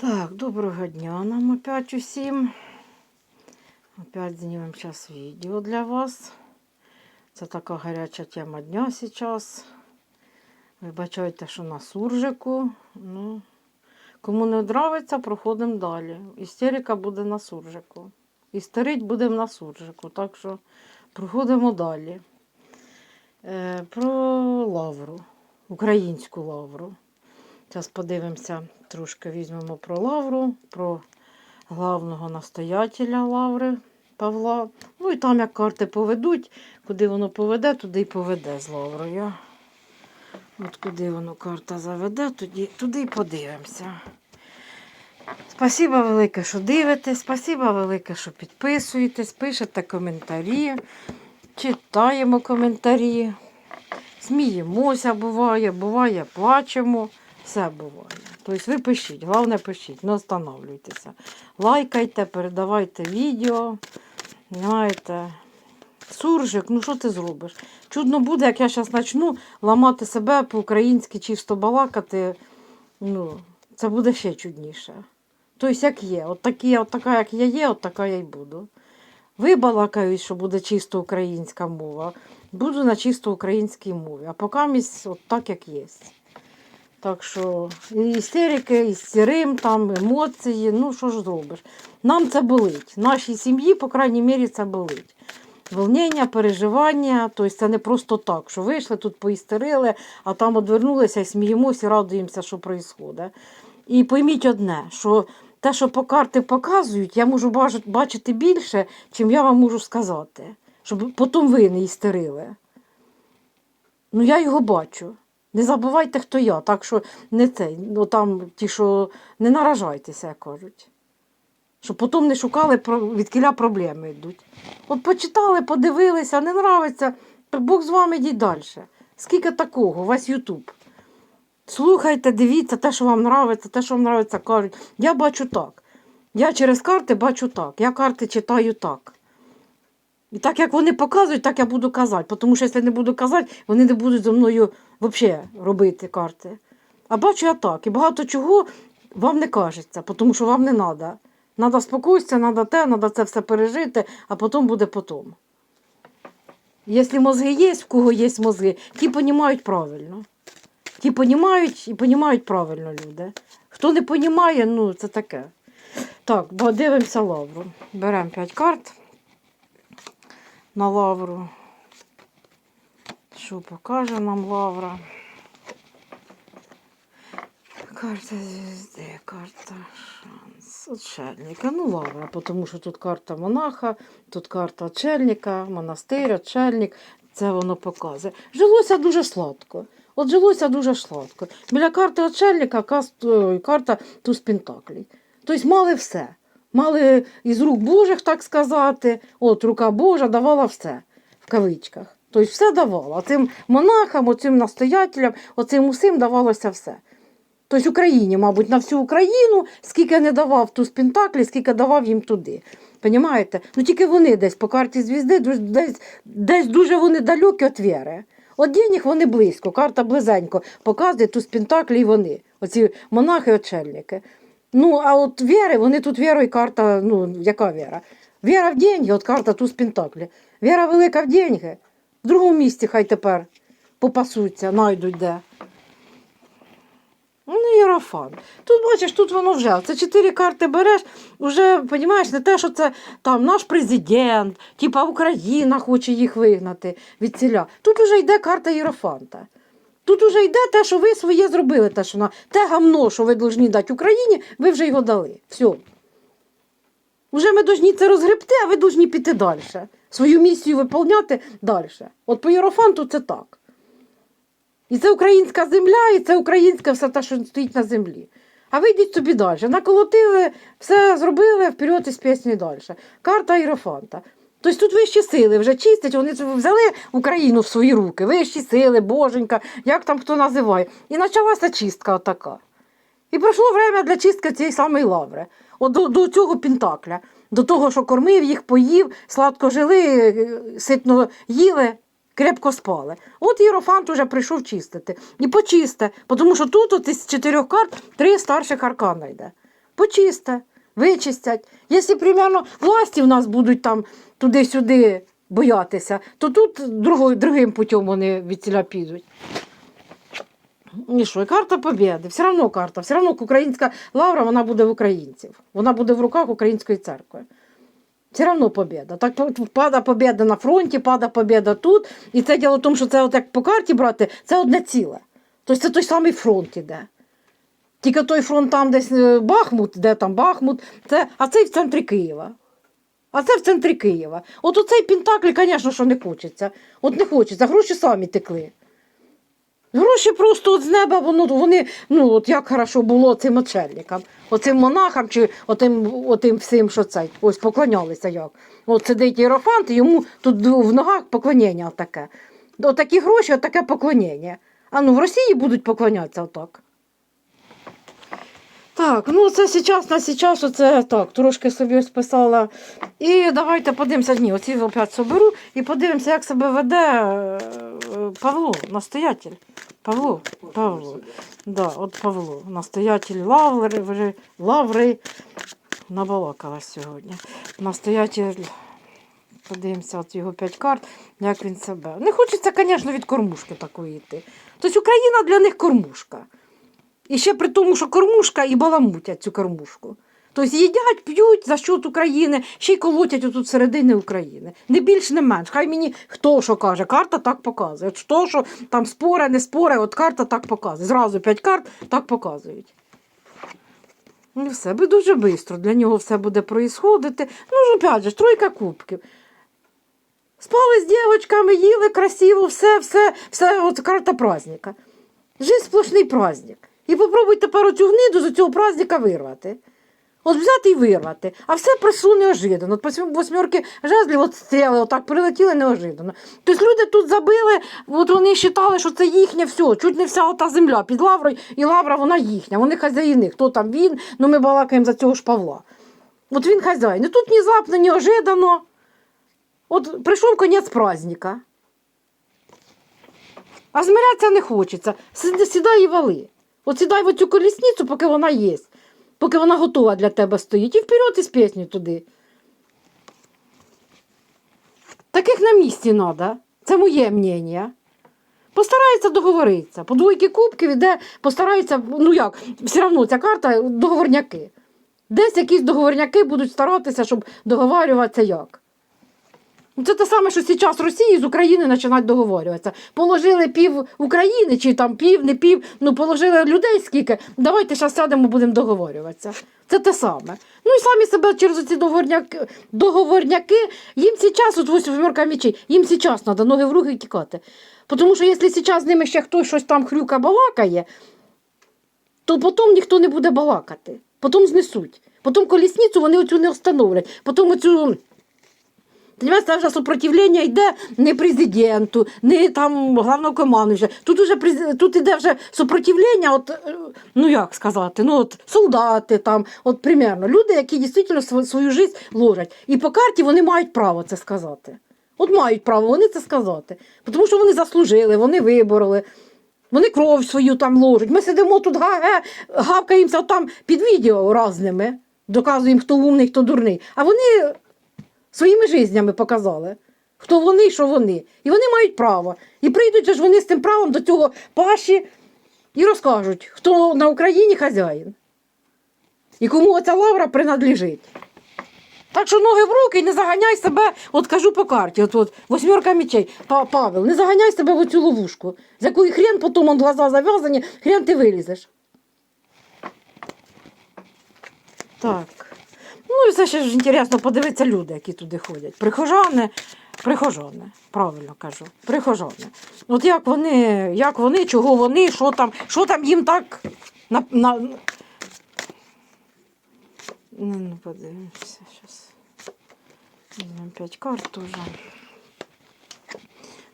Так, доброго дня нам опять усім. Опять знімемо зараз відео для вас. Це така гаряча тема дня зараз. Вибачайте, що на суржику. Ну, кому не подобається, проходимо далі. Істерика буде на суржику. Істерить будемо на суржику. Так що проходимо далі. Е, про лавру, українську лавру. Зараз подивимося, трошки візьмемо про лавру, про главного настоятеля лаври Павла. Ну і там як карти поведуть, куди воно поведе, туди й поведе з лаврою. От куди воно карта заведе, туди, туди й подивимося. Спасибо велике, що дивитесь, спасибо велике, що підписуєтесь, пишете коментарі, читаємо коментарі, сміємося буває, буває, плачемо. Все буває. Тобто ви пишіть, головне пишіть, не останавливайтеся. Лайкайте, передавайте відео. Знаєте, суржик, ну що ти зробиш? Чудно буде, як я зараз почну ламати себе по-українськи чисто балакати. Ну, це буде ще чудніше. Тобто, як є, от, такі, от така, як я є, от така я й буду. Вибалакають, що буде чисто українська мова. Буду на чисто українській мові. А поки місць от так, як є. Так що і істерики, і там, емоції, ну що ж зробиш. Нам це болить. Нашій сім'ї, по крайній мірі, це болить. Волнення, переживання, тобто це не просто так, що вийшли, тут поістерили, а там одвернулися і сміємося і радуємося, що відбувається. І пойміть одне, що те, що по карти показують, я можу бачити більше, чим я вам можу сказати, щоб потім ви не істерили. Ну, я його бачу. Не забувайте, хто я, так що не цей, ну там ті, що не наражайтеся, як кажуть. Щоб потім не шукали, від кіля проблеми йдуть. От почитали, подивилися, не нравиться, Бог з вами йдіть далі. Скільки такого, весь Ютуб. Слухайте, дивіться те, що вам нравиться, те, що вам нравиться, кажуть. Я бачу так. Я через карти бачу так. Я карти читаю так. І так як вони показують, так я буду казати. Тому що якщо не буду казати, вони не будуть зі мною взагалі робити карти. А бачу я так. І багато чого вам не кажеться, тому що вам не треба. Треба спокійствия, треба те, треба це все пережити, а потім буде потім. Якщо мозги є, в кого є мозги, ті розуміють правильно. Ті розуміють і розуміють правильно люди. Хто не розуміє, ну це таке. Так, бо дивимося лавру. Беремо 5 карт на лавру. Що покаже нам лавра? Карта звезди, карта шанс. Отшельника. Ну, лавра, тому що тут карта монаха, тут карта отшельника, монастир, отшельник. Це воно показує. Жилося дуже сладко. От жилося дуже сладко. Біля карти отшельника карта туз пентаклей. Тобто мали все. Мали із рук Божих, так сказати. От рука Божа давала все в кавичках. Тобто все давала. Цим монахам, оцим настоятелям, оцим усім давалося все. Тобто Україні, мабуть, на всю Україну, скільки не давав ту з Пентаклі, скільки давав їм туди. Понімаєте? Ну тільки вони десь по карті звізди, десь, десь, дуже вони далекі від віри. От денег вони близько, карта близенько показує ту з Пентаклі і вони, оці монахи очельники. Ну, а от віри, вони тут вірою карта, ну, яка віра? Віра в деньги, от карта ту з Пентаклі. Віра велика в деньги. В другому місці хай тепер попасуться, найдуть де. Ну, Єрофан. Тут бачиш, тут воно вже. Це чотири карти береш, вже, розумієш, не те, що це там наш президент, типа Україна хоче їх вигнати від ціля. Тут вже йде карта Єрофанта. Тут вже йде те, що ви своє зробили, те, що на те гамно, що ви повинні дати Україні, ви вже його дали. Все. Вже ми повинні це розгребти, а ви повинні піти далі. Свою місію виповняти далі. От по Єрофанту це так. І це українська земля, і це українське все те, що стоїть на землі. А ви йдіть собі далі. Наколотили, все зробили, вперед із піснею далі. Карта Ірофанта. Тобто тут вищі сили вже чистять, вони взяли Україну в свої руки, вищі сили, боженька, як там хто називає. І почалася чистка отака. І пройшло время для чистки цієї самої лаври. От до, до цього пентакля, до того, що кормив їх, поїв, сладко жили, е, ситно їли, крепко спали. От Єрофант уже прийшов чистити. І почисте, тому що тут от із чотирьох карт три старших аркана йде. почисте, вичистять. Якщо примерно власті в нас будуть там туди-сюди боятися, то тут другим путем вони від ціля підуть. І що, і карта побєди, все одно карта, все одно українська лавра вона буде в українців. Вона буде в руках української церкви. Все одно побєда. Так пада побєда на фронті, пада побєда тут. І це діло в тому, що це от як по карті брати, це одне ціле. Тобто це той самий фронт іде. Тільки той фронт там десь е, Бахмут, де там Бахмут, це, а цей в центрі Києва. А це в центрі Києва. От оцей Пентакль, звісно, що не хочеться. От не хочеться, гроші самі текли. Гроші просто от з неба, воно, вони, ну от як хорошо було цим очельникам, оцим монахам чи отим, отим всім, що цей, ось поклонялися як. От сидить іерофант, і йому тут в ногах поклоніння таке. Отакі гроші, отаке поклоніння. А ну в Росії будуть поклонятися отак. Так, ну це зараз на зараз, оце так, трошки собі ось писала. І давайте подивимося, ні, оці опять соберу і подивимося, як себе веде е, Павло, настоятель. Павло, Павло. Да, от Павло, настоятель лаври, лаври. Набалакала сьогодні. Настоятель, подивимося, от його п'ять карт, як він себе. Не хочеться, звісно, від кормушки такої йти. Тобто Україна для них кормушка. І ще при тому, що кормушка і баламутять цю кормушку. Тобто їдять, п'ють за счет України, ще й колотять отут середини України. Не більш, не менш. Хай мені хто що каже, карта так показує. От то, що там споре, не споре, от карта так показує. Зразу п'ять карт так показують. Ну і все, бо дуже швидко. Для нього все буде проїсходити. Ну ж, опять же, тройка кубків. Спали з дівчатками, їли красиво, все, все, все, от карта праздника. Жизнь сплошний праздник. І попробуй тепер оцю гниду з цього праздника вирвати. От взяти і вирвати. А все прийшло неожиданно. От восьмерки жезлів от стріли, отак прилетіли неожиданно. Тобто люди тут забили, от вони вважали, що це їхнє все, чуть не вся ота земля під лаврою, і лавра вона їхня. Вони хазяїни. Хто там він? Ну ми балакаємо за цього ж Павла. От він хазяїн. І тут внезапно, неожиданно. От прийшов кінець праздника. А змирятися не хочеться. Сідай і вали. От сідай в цю колісницю, поки вона є, поки вона готова для тебе стоїть, і вперед із пісню туди. Таких на місці треба. Це моє мнення. Постарається договоритися. По двойки кубків іде, постарається, ну як, все одно ця карта договорняки. Десь якісь договорняки будуть старатися, щоб договарюватися як. Ну, Це те саме, що зараз Росії з України починають договорюватися. Положили пів України, чи там пів, не пів, ну положили людей скільки. Давайте зараз сядемо, будемо договорюватися. Це те саме. Ну і самі себе через ці договорняки, договорняки їм зараз, от ось вимірка мечей, їм зараз треба ноги в руки тікати. Тому що якщо зараз з ними ще хтось щось там хрюка балакає, то потім ніхто не буде балакати. Потім знесуть. Потім колісницю вони оцю не встановлять. Потім оцю. Це вже сопротивлення йде не президенту, не там главнокомандуюча. Тут уже тут іде вже сопротивлення, от, е, ну як сказати, ну от солдати там, от примерно, люди, які дійсно свою життя ложать. І по карті вони мають право це сказати. От мають право вони це сказати. Тому що вони заслужили, вони вибороли. Вони кров свою там ложать. Ми сидимо тут, га- гавкаємося там під відео разними, доказуємо, хто умний, хто дурний. А вони своїми життями показали, хто вони, що вони. І вони мають право. І прийдуть ж вони з тим правом до цього паші і розкажуть, хто на Україні хазяїн. І кому оця лавра принадлежить. Так що ноги в руки і не заганяй себе, от кажу по карті, от, от восьмерка мечей, Па- Павел, не заганяй себе в оцю ловушку, з якої хрен потім он глаза зав'язані, хрен ти вилізеш. Так. Ну все ще ж інтересно подивитися люди, які туди ходять. Прихожани, прихожани, правильно кажу, прихожани. От як вони, як вони, чого вони, що там, що там їм так на. на... Ну, ну подивимося зараз. Візьмемо п'ять карт теж.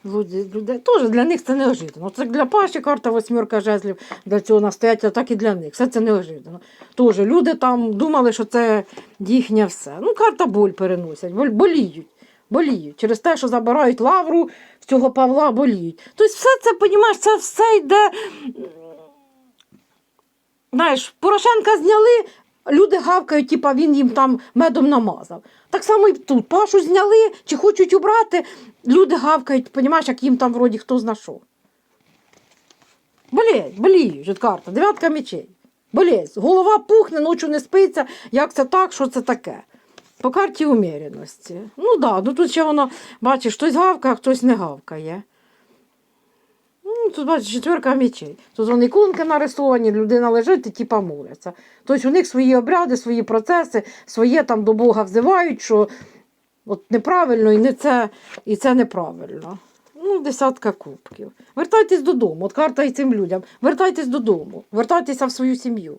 Людей, теж для них це неожиданно. Це для Паші карта восьмерка жезлів, для цього настоятеля, так і для них. Все це неожиданно. Теж люди там думали, що це їхнє все. Ну, карта боль переносять, боліють. Боліють. Через те, що забирають лавру цього Павла, боліють. Тобто все це, понімаєш, це все йде. Знаєш, Порошенка зняли, Люди гавкають, типа він їм там медом намазав. Так само і тут. Пашу зняли чи хочуть убрати, люди гавкають, понімаєш, як їм там вроді хто зна що. Болеть, боліють, карта, дев'ятка мечей. Болезнь. Голова пухне, ночі не спиться. Як це так, що це таке? По карті уміреності. Ну так, да, ну тут ще воно, бачиш, хтось гавкає, а хтось не гавкає. Ну, тут бачиш, четверка мечей. Тут вони іконки нарисовані, людина лежить і типа моляться. Тобто у них свої обряди, свої процеси, своє там до Бога взивають, що от неправильно і не це, і це неправильно. Ну, десятка кубків. Вертайтесь додому. От карта і цим людям. Вертайтесь додому, вертайтеся в свою сім'ю.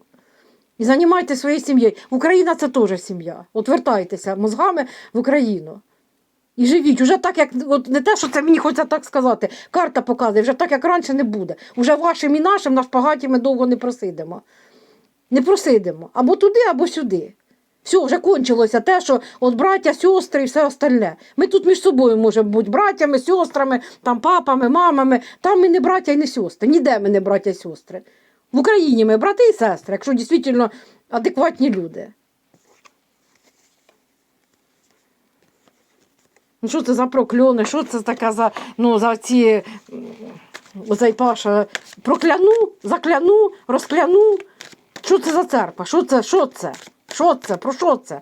І займайтеся своєю сім'єю. Україна це теж сім'я. От вертайтеся мозгами в Україну. І живіть, уже так, як от не те, що це мені хочеться так сказати. Карта показує, вже так, як раніше не буде. Уже вашим і нашим на шпагаті ми довго не просидимо. Не просидимо. Або туди, або сюди. Все, вже кончилося те, що от браття, сестри і все остальне. Ми тут між собою можемо бути братями, сестрами, там папами, мамами. Там ми не браття і не сестри. Ніде ми не браття і сестри. В Україні ми брати і сестри, якщо дійсно адекватні люди. Ну, що це за прокльони? Що це таке за, ну, за ці оцей Паша прокляну, закляну, розкляну? Що це за церква? Що це? Що це? Що це? Про що це?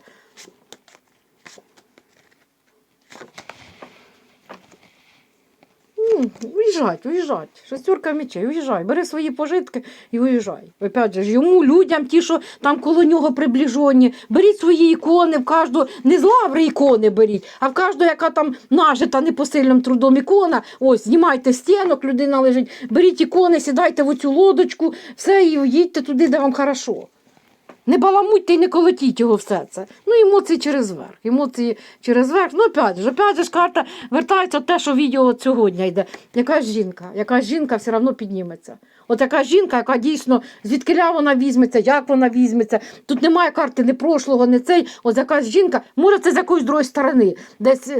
М, Уїжджать, уїжджать. Шестерка мечей, уїжджай. Бери свої пожитки і уїжджай. Опять же, йому, людям, ті, що там коло нього приближені, беріть свої ікони, в кожного, не з лаври ікони беріть, а в кожного, яка там нажита непосильним трудом ікона, ось, знімайте стінок, людина лежить, беріть ікони, сідайте в оцю лодочку, все, і їдьте туди, де вам хорошо. Не баламутьте і не колотіть його все це. Ну, емоції через верх. Емоції через верх. Ну, опять же, опять ж карта вертається те, що відео сьогодні йде. Якась жінка, якась жінка все одно підніметься. От яка жінка, яка дійсно звідкиля вона візьметься, як вона візьметься. Тут немає карти ні прошлого, ні цей. От якась жінка, може, це з якоїсь другої сторони, десь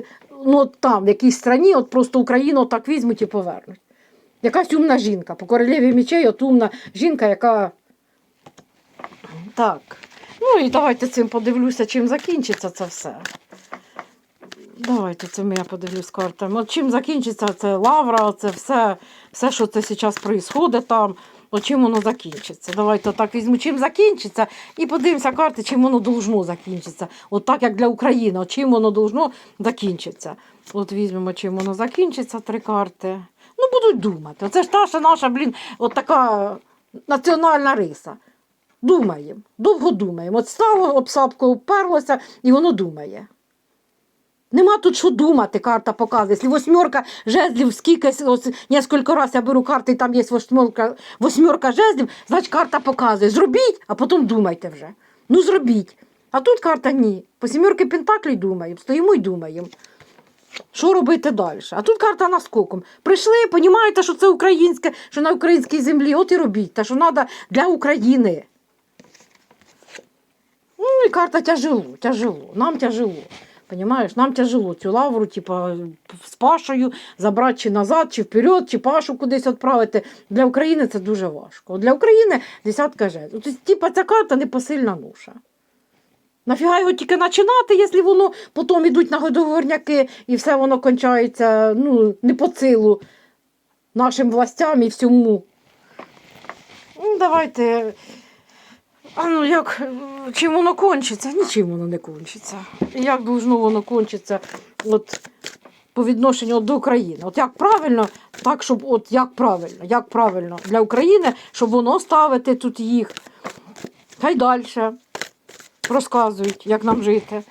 ну, там, в якійсь країні, от просто Україну так візьмуть і повернуть. Якась умна жінка, по королеві мечей, от умна жінка, яка. Так. Ну і давайте цим подивлюся, чим закінчиться це все. Давайте цим я подивлюсь картами. От чим закінчиться це лавра, це все, все що це зараз відбувається там. От чим воно закінчиться. Давайте так візьму, чим закінчиться, і подивимося карти, чим воно должно закінчитися. От так як для України, от чим воно должно закінчитися. От візьмемо, чим воно закінчиться, три карти. Ну, будуть думати. Оце ж що наша, блін, от така національна риса. Думаємо, довго думаємо. От стало обсапкою вперлося, і воно думає. Нема тут що думати, карта показує. Якщо восьмерка жезлів, скільки ось, кілька разів я беру карти, і там є восьмерка, восьмерка жезлів, значить карта показує. Зробіть, а потім думайте вже. Ну зробіть. А тут карта ні. По сімерки Пентаклей думаємо, стоїмо і думаємо. Що робити далі? А тут карта наскоком. Прийшли, розумієте, що це українське, що на українській землі, от і робіть, те, що треба для України. Ну, і карта тяжело, тяжело. Нам тяжело. Понимаєш, нам тяжело цю лавру, типа, з Пашою забрати чи назад, чи вперед, чи Пашу кудись відправити. Для України це дуже важко. Для України десятка жезлів. Тобто, типа, ця карта непосильна ноша. Нафіга його тільки починати, якщо воно потім йдуть на договорняки і все воно кончається ну, не по силу нашим властям і всьому. Ну, давайте. А ну як, чим воно кончиться? Нічим воно не кончиться. Як должно воно кончиться от, по відношенню до України? От як правильно, так, щоб от як правильно, як правильно для України, щоб воно ставити тут їх. Хай далі розказують, як нам жити.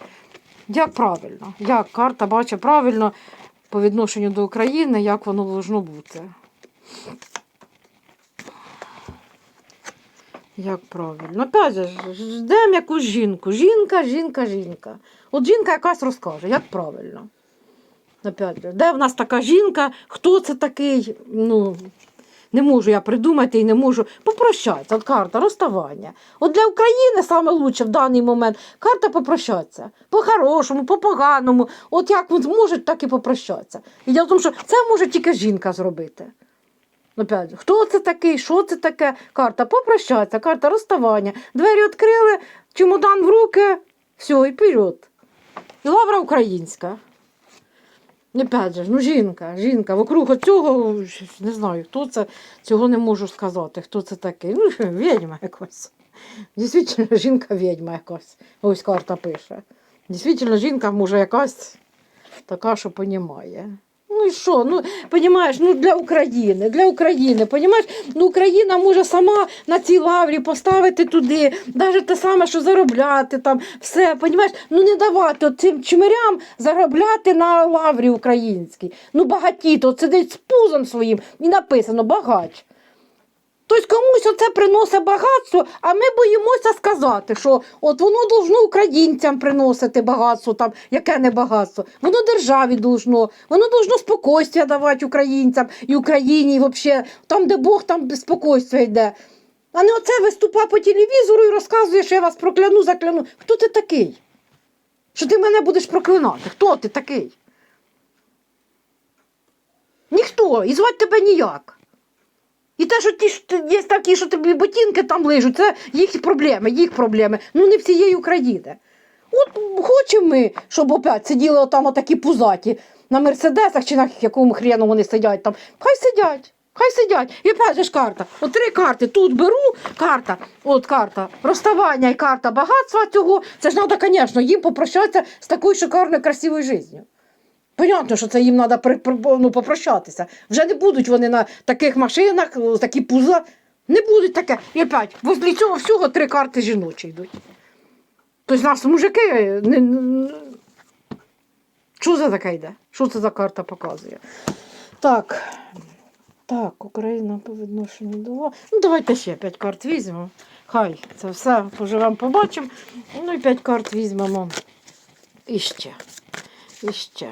Як правильно, як карта бачить правильно по відношенню до України, як воно должно бути. Як правильно. Опять ждемо якусь жінку. Жінка, жінка, жінка. От жінка якась розкаже, як правильно. Опять де в нас така жінка, хто це такий? Ну, не можу я придумати і не можу. Попрощатися. От карта розставання. От для України лучше в даний момент карта попрощатися. По-хорошому, по-поганому. От як він зможе, так і попрощатися. І діло в тому, що це може тільки жінка зробити. Опять, хто це такий, що це таке? Карта попрощатися, карта розставання. Двері відкрили, чемодан в руки, все, і вперед. І лавра українська. Опять же, ну жінка, жінка, вокруг цього, не знаю, хто це, цього не можу сказати, хто це такий. Ну, відьма якась. Дійсно, жінка відьма якась. Ось карта пише. Дійсно, жінка може якась така, що понімає. Ну і що? Ну, понімаєш, ну для України, для України, понімаєш, ну Україна може сама на цій лаврі поставити туди, навіть те саме, що заробляти там, все, понімаєш, ну не давати цим чмирям заробляти на лаврі українській. Ну багаті, то сидить з пузом своїм і написано багач. Тобто комусь оце приносить багатство, а ми боїмося сказати, що от воно должно українцям приносити багатство, там, яке не багатство. Воно державі должно, воно должно спокійствия давати українцям і Україні, і взагалі, там, де Бог, там спокійствие йде. А не оце виступа по телевізору і розказує, що я вас прокляну, закляну. Хто ти такий? Що ти мене будеш проклинати? Хто ти такий? Ніхто, і звати тебе ніяк. І те, що ті що є такі, що тобі ботинки там лижуть, це їх проблеми, їх проблеми. Ну не всієї України. От хочемо ми, щоб опять сиділи отам отакі пузаті на мерседесах чи на якому хрену вони сидять там. Хай сидять. Хай сидять. І опять же ж карта. От три карти. Тут беру карта, от карта розставання і карта багатства цього. Це ж треба, звісно, їм попрощатися з такою шикарною красивою життю. Понятно, що це їм треба ну, попрощатися. Вже не будуть вони на таких машинах, такі пуза. Не будуть таке. І опять, возле цього всього три карти жіночі йдуть. Тобто нас мужики. Не, не- що це таке йде? Що це за карта показує? Так. Так, Україна по відношенню до вас. Ну, давайте ще п'ять карт візьмемо. Хай це все поживемо, побачимо. Ну і п'ять карт візьмемо. І ще. І ще.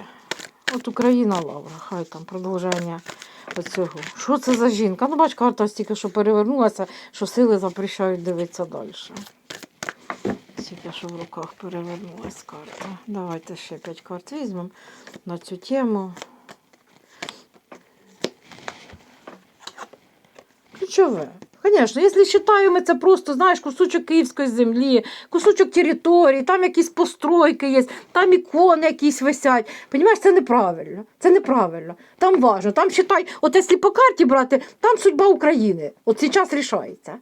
От Україна Лавра, хай там продовження цього. Що це за жінка? Ну, бач, карта ось тільки що перевернулася, що сили запрещають дивитися далі. Тільки що в руках перевернулась карта. Давайте ще п'ять карт візьмемо на цю тему. Ключове. Звісно, якщо вважаємо, це просто, знаєш, кусочок київської землі, кусочок території, там якісь постройки є, там ікони якісь висять. Понімаєш, це неправильно. Це неправильно. Там важно. Там считай, от якщо по карті брати, там судьба України. От зараз рішається.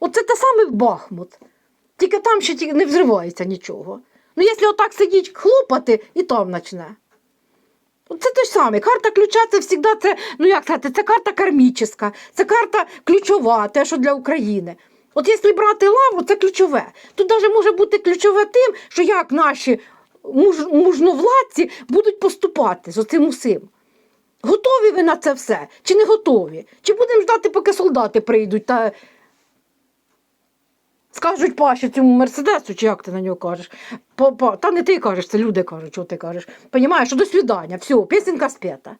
Оце те саме Бахмут. Тільки там ще не взривається нічого. Ну, якщо отак сидіть хлопати, і там почне. Це те ж саме. Карта ключа це завжди це, ну як сказати, це карта кармічна, це карта ключова, те, що для України. От якщо брати лавру, це ключове. Тут навіть може бути ключове тим, що як наші муж, мужновладці будуть поступати з оцим усім. Готові ви на це все? Чи не готові? Чи будемо ждати, поки солдати прийдуть та скажуть Паші цьому мерседесу, чи як ти на нього кажеш? По, по, та не ти кажеш, це люди кажуть, що ти кажеш. Понімаєш, що до свидання, все, пісенька спета.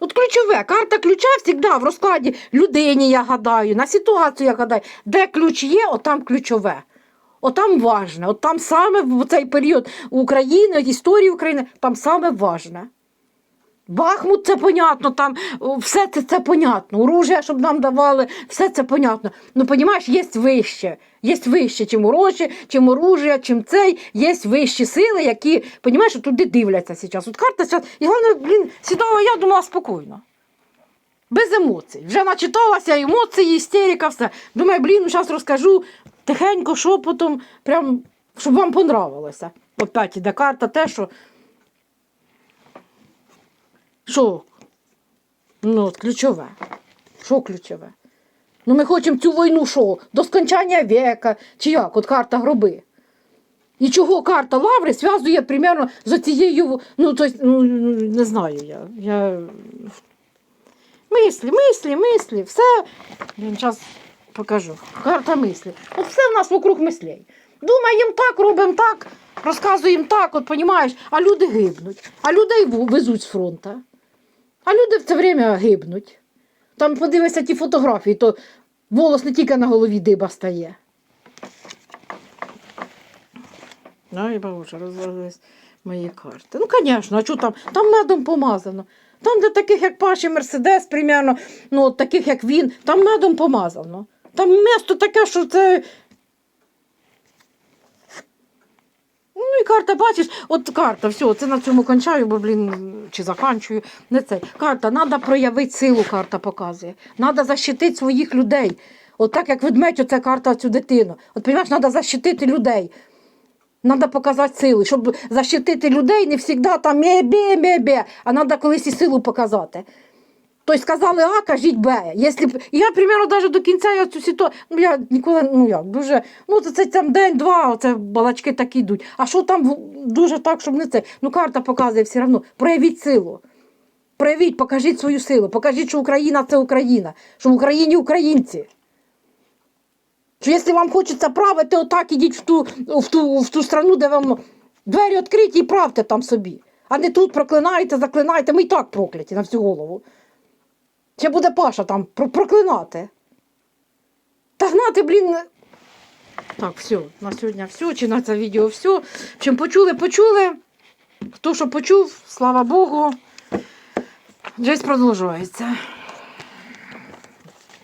От ключове, карта ключа завжди в розкладі людині, я гадаю, на ситуацію я гадаю. Де ключ є, отам ключове. Отам важне, от там саме в цей період України, історії України, там саме важне. Бахмут, це понятно, там все це, це понятно. Оружие, щоб нам давали, все це понятно. Ну, розумієш, є вище. Є вище, чим оружие, чим оружие, чим цей, є вищі сили, які, розумієш, туди дивляться зараз. От карта зараз, і головне, блін, сідала, я думала спокійно. Без емоцій. Вже начиталася емоції, істерика, все. Думаю, блін, зараз розкажу тихенько, шепотом, прям, щоб вам понравилося. Опять іде карта, те, що що? Ну, от ключове. Що ключове? Ну, ми хочемо цю війну що? До скончання века, чи як? От карта гроби. І чого карта Лаври зв'язує примерно з цією, ну, то, ну, не знаю я. я... Мислі, мислі, мислі, все. Я зараз покажу. Карта мислі. От все в нас вокруг мислей. Думаємо так, робимо так, розказуємо так, от понімаєш, а люди гибнуть, а людей везуть з фронту. А люди в це время гибнуть. Там подивися ті фотографії, то волос не тільки на голові диба стає. Ай, боже, розвалились мої карти. Ну, звісно, а що там? Там медом помазано. Там, де таких, як Паші Мерседес, примерно, ну, таких, як він, там медом помазано. Там місто таке, що це. Ну і карта, бачиш, от карта, все, це на цьому кончаю, бо, блін, чи заканчую. Не це. Карта, треба проявити силу, карта показує. Треба защитити своїх людей. От так, як ведмедь, оця карта цю дитину. От, розумієш, треба защитити людей. Треба показати силу. Щоб защитити людей, не завжди там бе-бе-бе-бе, а треба колись і силу показати. Тобто сказали А, кажіть Б. Якщо. Я, примерно, навіть до кінця я цю ситуацію, ну я ніколи, ну як, дуже, ну це, це там день-два, оце балачки такі йдуть. А що там дуже так, щоб не це? Ну карта показує все одно. Проявіть силу. Проявіть, покажіть свою силу, покажіть, що Україна це Україна, що в Україні українці. Що якщо вам хочеться правити, отак ідіть в ту, в ту, в ту страну, де вам двері відкриті і правте там собі. А не тут проклинаєте, заклинаєте. Ми і так прокляті на всю голову. Ще буде Паша там проклинати. Та гнати, блін. Так, все, на сьогодні все, чи на це відео все. Чим почули, почули. Хто що почув, слава Богу. Жесть продовжується.